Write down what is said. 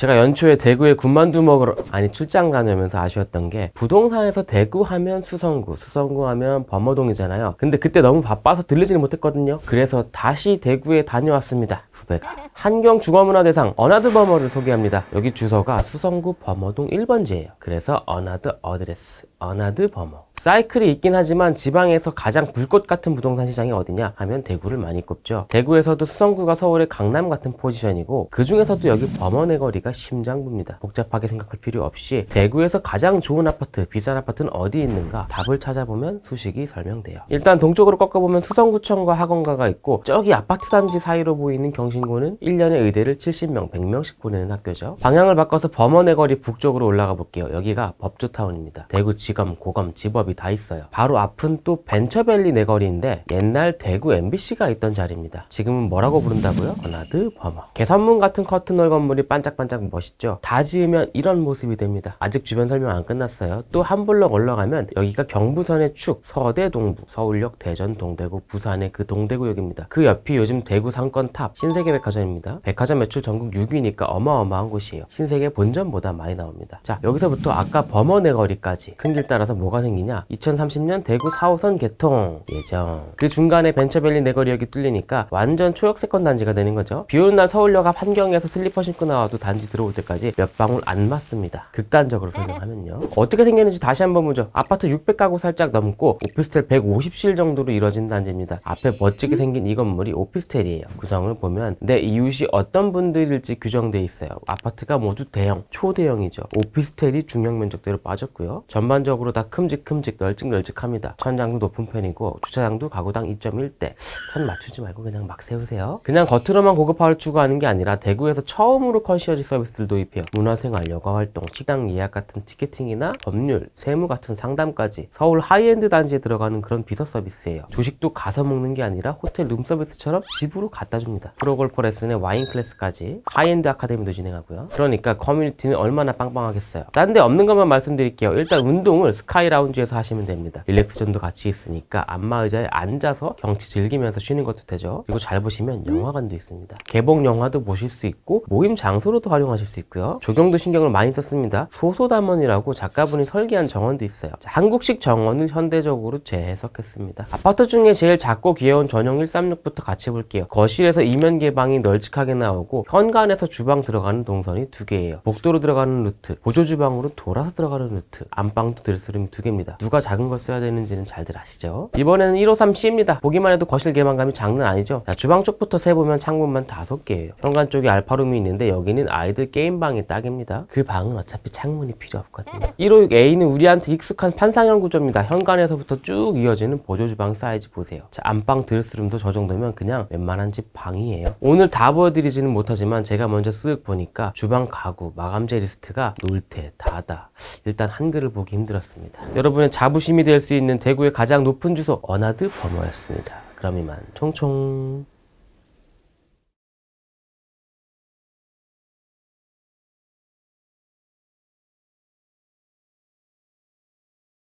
제가 연초에 대구에 군만두 먹으러 아니 출장 다녀오면서 아쉬웠던 게 부동산에서 대구 하면 수성구, 수성구 하면 범어동이잖아요. 근데 그때 너무 바빠서 들리지는 못했거든요. 그래서 다시 대구에 다녀왔습니다. 후배가 한경 주거문화대상 어나드 범어를 소개합니다. 여기 주소가 수성구 범어동 1번지예요. 그래서 어나드 어드레스, 어나드 범어. 사이클이 있긴 하지만 지방에서 가장 불꽃 같은 부동산 시장이 어디냐 하면 대구를 많이 꼽죠. 대구에서도 수성구가 서울의 강남 같은 포지션이고 그 중에서도 여기 범원의 거리가 심장부입니다. 복잡하게 생각할 필요 없이 대구에서 가장 좋은 아파트, 비싼 아파트는 어디 있는가 답을 찾아보면 수식이 설명돼요. 일단 동쪽으로 꺾어보면 수성구청과 학원가가 있고 저기 아파트 단지 사이로 보이는 경신고는 1년에 의대를 70명, 100명씩 보내는 학교죠. 방향을 바꿔서 범원의 거리 북쪽으로 올라가 볼게요. 여기가 법조타운입니다. 대구지검, 고검, 지법 이 다 있어요. 바로 앞은 또 벤처밸리 내거리인데 옛날 대구 MBC가 있던 자리입니다. 지금은 뭐라고 부른다고요? 어나드 범어. 개선문 같은 커튼홀 건물이 반짝반짝 멋있죠? 다 지으면 이런 모습이 됩니다. 아직 주변 설명 안 끝났어요. 또 한 블럭 올라가면 여기가 경부선의 축, 서대 동부, 서울역, 대전, 동대구, 부산의 그 동대구역입니다. 그 옆이 요즘 대구 상권 탑 신세계 백화점입니다. 백화점 매출 전국 6위니까 어마어마한 곳이에요. 신세계 본점보다 많이 나옵니다. 자, 여기서부터 아까 범어내 거리까지 큰 길 따라서 뭐가 생기냐? 2030년 대구 4호선 개통 예정. 그 중간에 벤처밸리 내거리역이 뚫리니까 완전 초역세권 단지가 되는 거죠. 비 오는 날 서울역 앞 한경에서 슬리퍼 신고 나와도 단지 들어올 때까지 몇 방울 안 맞습니다. 극단적으로 설명하면요. 어떻게 생겼는지 다시 한번 보죠. 아파트 600가구 살짝 넘고 오피스텔 150실 정도로 이뤄진 단지입니다. 앞에 멋지게 생긴 이 건물이 오피스텔이에요. 구성을 보면 내 이웃이 어떤 분들일지 규정돼 있어요. 아파트가 모두 대형, 초대형이죠. 오피스텔이 중형 면적대로 빠졌고요. 전반적으로 다 큼직큼직 널찍널찍합니다. 천장도 높은 편이고 주차장도 가구당 2.1대. 선 맞추지 말고 그냥 막 세우세요. 그냥 겉으로만 고급화를 추구하는 게 아니라 대구에서 처음으로 컨시어지 서비스를 도입해요. 문화생활, 여가활동, 식당 예약 같은 티켓팅이나 법률, 세무 같은 상담까지 서울 하이엔드 단지에 들어가는 그런 비서 서비스예요. 조식도 가서 먹는 게 아니라 호텔 룸 서비스처럼 집으로 갖다 줍니다. 프로골퍼 레슨에 와인 클래스까지 하이엔드 아카데미도 진행하고요. 그러니까 커뮤니티는 얼마나 빵빵하겠어요. 딴 데 없는 것만 말씀드릴게요. 일단 운동을 스카이 라운지에서 하시면 됩니다. 릴렉스존도 같이 있으니까 안마 의자에 앉아서 경치 즐기면서 쉬는 것도 되죠. 그리고 잘 보시면 영화관도 있습니다. 개봉 영화도 보실 수 있고 모임 장소로도 활용하실 수 있고요. 조경도 신경을 많이 썼습니다. 소소담원이라고 작가분이 설계한 정원도 있어요. 자, 한국식 정원을 현대적으로 재해석했습니다. 아파트 중에 제일 작고 귀여운 전용 136부터 같이 볼게요. 거실에서 이면 개방이 널찍하게 나오고 현관에서 주방 들어가는 동선이 두 개예요. 복도로 들어가는 루트, 보조 주방으로 돌아서 들어가는 루트, 안방도 들스름이 두 개입니다. 누가 작은 걸 써야 되는지는 잘들 아시죠? 이번에는 153C입니다. 보기만 해도 거실 개방감이 장난 아니죠? 자, 주방 쪽부터 세보면 창문만 다섯 개예요. 현관 쪽에 알파룸이 있는데 여기는 아이들 게임방이 딱입니다. 그 방은 어차피 창문이 필요 없거든요. 156A는 우리한테 익숙한 판상형 구조입니다. 현관에서부터 쭉 이어지는 보조 주방 사이즈 보세요. 자, 안방 드레스룸도 저 정도면 그냥 웬만한 집 방이에요. 오늘 다 보여드리지는 못하지만 제가 먼저 쓱 보니까 주방 가구, 마감재 리스트가 놀태, 다다. 일단 한글을 보기 힘들었습니다. 여러분의 자부심이 될 수 있는 대구의 가장 높은 주소 어나드 범어였습니다. 그럼 이만 총총.